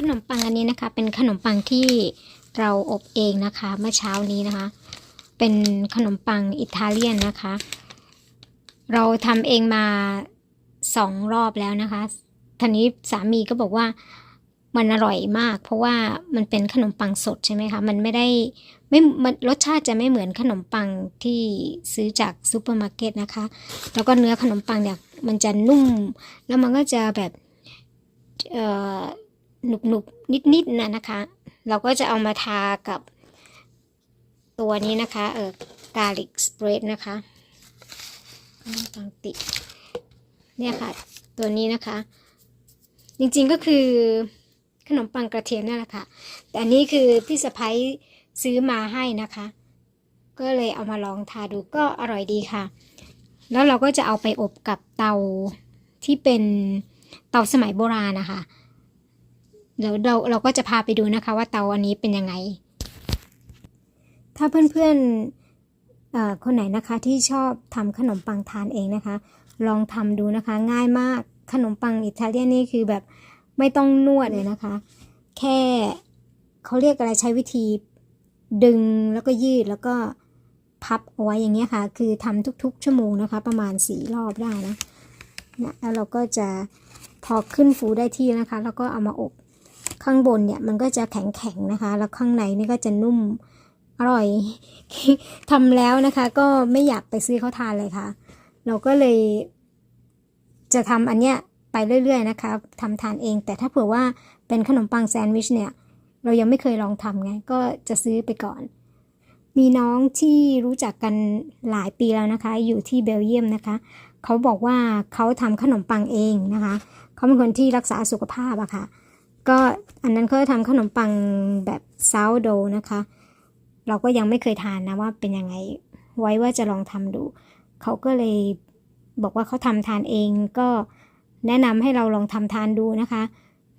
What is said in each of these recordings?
ขนมปังอันนี้นะคะ เป็นขนมปังที่เราอบเองนะคะ เมื่อเช้านี้นะคะ เป็นขนมปังอิตาเลียนนะคะ เราทำเองมาสองรอบแล้วนะคะทีนี้สามีก็บอกว่ามันอร่อยมาก เพราะว่ามันเป็นขนมปังสดใช่ไหมคะ มันไม่ได้ไม่มันรสชาติจะไม่เหมือนขนมปังที่ซื้อจากซูเปอร์มาร์เก็ตนะคะ แล้วก็เนื้อขนมปังเนี่ยมันจะนุ่ม แล้วมันก็จะแบบเอ่อ หนุบหนุบนิดนิดๆนะนะคะ เราก็จะเอามาทากับตัวนี้นะคะเออกาลิกสเปรดนะคะขนมปังติดเนี่ยค่ะ ตัวนี้นะคะ จริงๆก็คือขนมปังกระเทียมนั่นแหละค่ะ แต่อันนี้คือพี่สะพ้ยซื้อมาให้นะคะ ก็เลยเอามาลองทาดูก็อร่อยดีค่ะ แล้วเราก็จะเอาไปอบกับเตาที่เป็นเตาสมัยโบราณนะคะ เดี๋ยวเราเราก็จะพาไปดูนะคะว่าเตาอันนี้เป็นยังไง ถ้าเพื่อนๆเอ่อคนไหนนะคะที่ชอบทำขนมปังทานเองนะคะ ลองทำดูนะคะง่ายมากขนมปังอิตาเลียนนี่คือแบบไม่ต้องนวดเลยนะคะ แค่เขาเรียกอะไรใช้วิธีดึงแล้วก็ยืดแล้วก็พับเอาไว้อย่างเงี้ยค่ะ คือทำทุกๆ ชั่วโมงนะคะ ประมาณสี่รอบได้นะนะแล้วเราก็จะพอขึ้นฟูได้ที่นะคะ แล้วก็เอามาอบ ข้างบนเนี่ยมันก็จะแข็งๆนะคะ แล้วข้างในนี่ก็จะนุ่มอร่อยทำแล้วนะคะ ก็ไม่อยากไปซื้อเขาทานเลยค่ะ เราก็เลย จะทำอันเนี้ยไปเรื่อยๆนะคะทำทานเอง แต่ถ้าเผื่อว่าเป็นขนมปังแซนด์วิชเนี่ย เรายังไม่เคยลองทำไง ก็จะซื้อไปก่อน มีน้องที่รู้จักกันหลายปีแล้วนะคะ อยู่ที่เบลเยียมนะคะ เขาบอกว่าเขาทำขนมปังเองนะคะ เขาเป็นคนที่รักษาสุขภาพอะค่ะ ก็อันนั้นเขาจะทำขนมปังแบบซาวโดนะคะ เราก็ยังไม่เคยทานนะว่าเป็นยังไงไว้ว่าจะลองทำดู เขาก็เลยบอกว่าเขาทำทานเองก็แนะนำให้เราลองทำทานดูนะคะ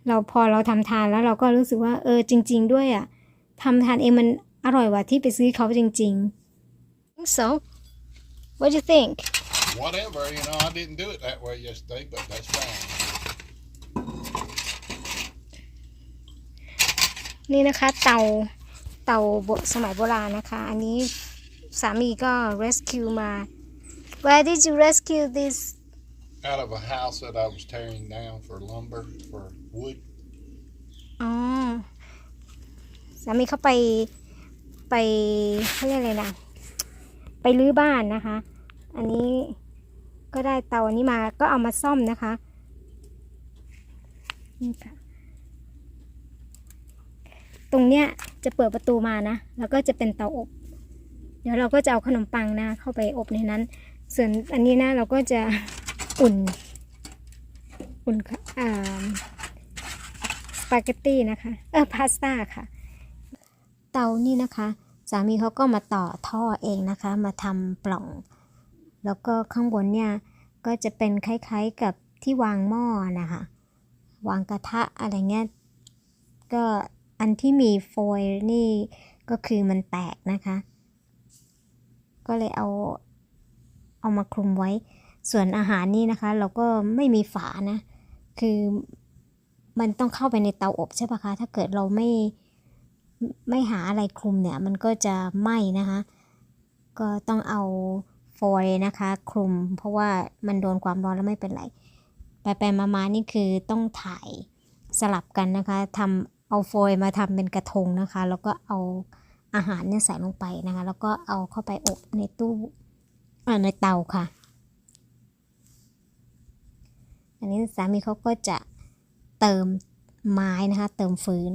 เราพอเราทำทานแล้วเราก็รู้สึกว่าเออจริง ๆ ด้วยอะทำทานเองมันอร่อยกว่าที่ไปซื้อเขาจริง ๆ so what do you think Whatever, you know, I didn't do it that way yesterday, but that's fine. นี่นะคะเตาเตาโบสมัยโบราณนะคะ อันนี้สามีก็ rescue มา Where did you rescue this Out of a house that I was tearing down for lumber, for wood. อ๋อสามีเขาไปไปเขาเรียกอะไรนะไปรื้อบ้านนะคะ อันนี้ก็ได้เตาอันนี้มาก็เอามาซ่อมนะคะนี่ค่ะ ตรงเนี้ยจะเปิดประตูมานะ แล้วก็จะเป็นเตาอบ เดี๋ยวเราก็จะเอาขนมปังนะ เข้าไปอบในนั้น ส่วนอันนี้นะเราก็จะอุ่น อุ่นอ่าสปาเกตตี้นะคะ เออพาสต้าค่ะ เตานี่นะคะสามีเขาก็มาต่อท่อเองนะคะ มาทำปล่อง แล้วก็ข้างบนเนี่ยก็จะเป็นคล้ายๆกับที่วางหม้อนะคะ วางกระทะอะไรเงี้ยก็ อันที่มีโฟยล์นี่ก็คือมันแตกนะคะ ก็เลยเอาเอามาคลุมไว้ ส่วนอาหารนี่นะคะ เราก็ไม่มีฝานะ คือมันต้องเข้าไปในเตาอบใช่ปะคะ ถ้าเกิดเราไม่ไม่หาอะไรคลุมเนี่ย มันก็จะไหม้นะคะ ก็ต้องเอาโฟยล์นะคะ คลุม เพราะว่ามันโดนความร้อนแล้วไม่เป็นไร ไปไปมามานี่คือต้องถ่ายสลับกันนะคะทำ เอาโฟยมาทำเป็นกระทงนะคะ แล้วก็เอาอาหารเนี่ยใส่ลงไปนะคะ แล้วก็เอาเข้าไปอบในตู้เอ่อในเตาค่ะ อันนี้สามีเขาก็จะเติมไม้นะคะ เติมฟืน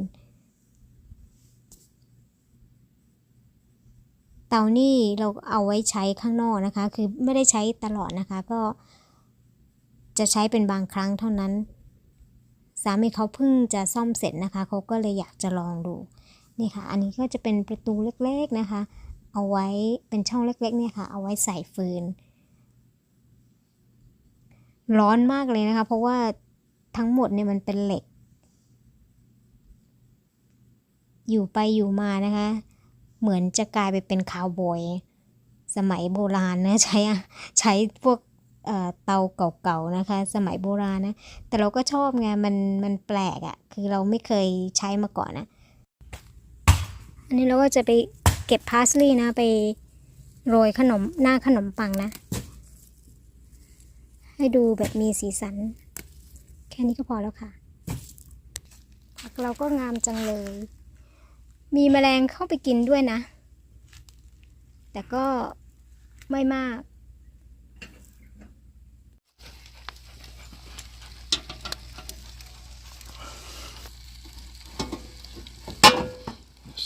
เตานี่เราเอาไว้ใช้ข้างนอกนะคะ คือไม่ได้ใช้ตลอดนะคะ ก็จะใช้เป็นบางครั้งเท่านั้น สามีเขาเพิ่งจะซ่อมเสร็จนะคะเขาก็เลยอยากจะลองดูนี่ค่ะ อันนี้ก็จะเป็นประตูเล็กๆนะคะ เอาไว้เป็นช่องเล็กๆเนี่ยค่ะ เอาไว้ใส่ฟืน ร้อนมากเลยนะคะ เพราะว่าทั้งหมดเนี่ยมันเป็นเหล็ก อยู่ไปอยู่มานะคะ เหมือนจะกลายไปเป็นคาวบอย สมัยโบราณนะใช้ใช้พวก เตาเก่าๆนะคะ สมัยโบราณนะ แต่เราก็ชอบไงมันมันแปลกอะ่ะ คือเราไม่เคยใช้มาก่อนนะอันนี้เราก็จะไปเก็บพาสลีย์นะ ไปโรยขนมหน้าขนมปังนะ ให้ดูแบบมีสีสัน แค่นี้ก็พอแล้วค่ะผักเราก็งามจังเลย มีแมลงเข้าไปกินด้วยนะ แต่ก็ไม่มาก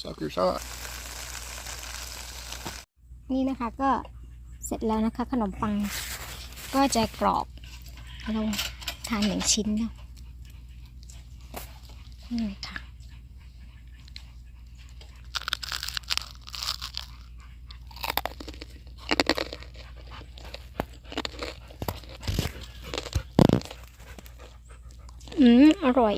Sucker's hot. นี่นะคะก็เสร็จแล้วนะคะ ขนมปังก็จะกรอบเราทานหนึ่งชิ้นนะนี่เลยค่ะอืม อร่อย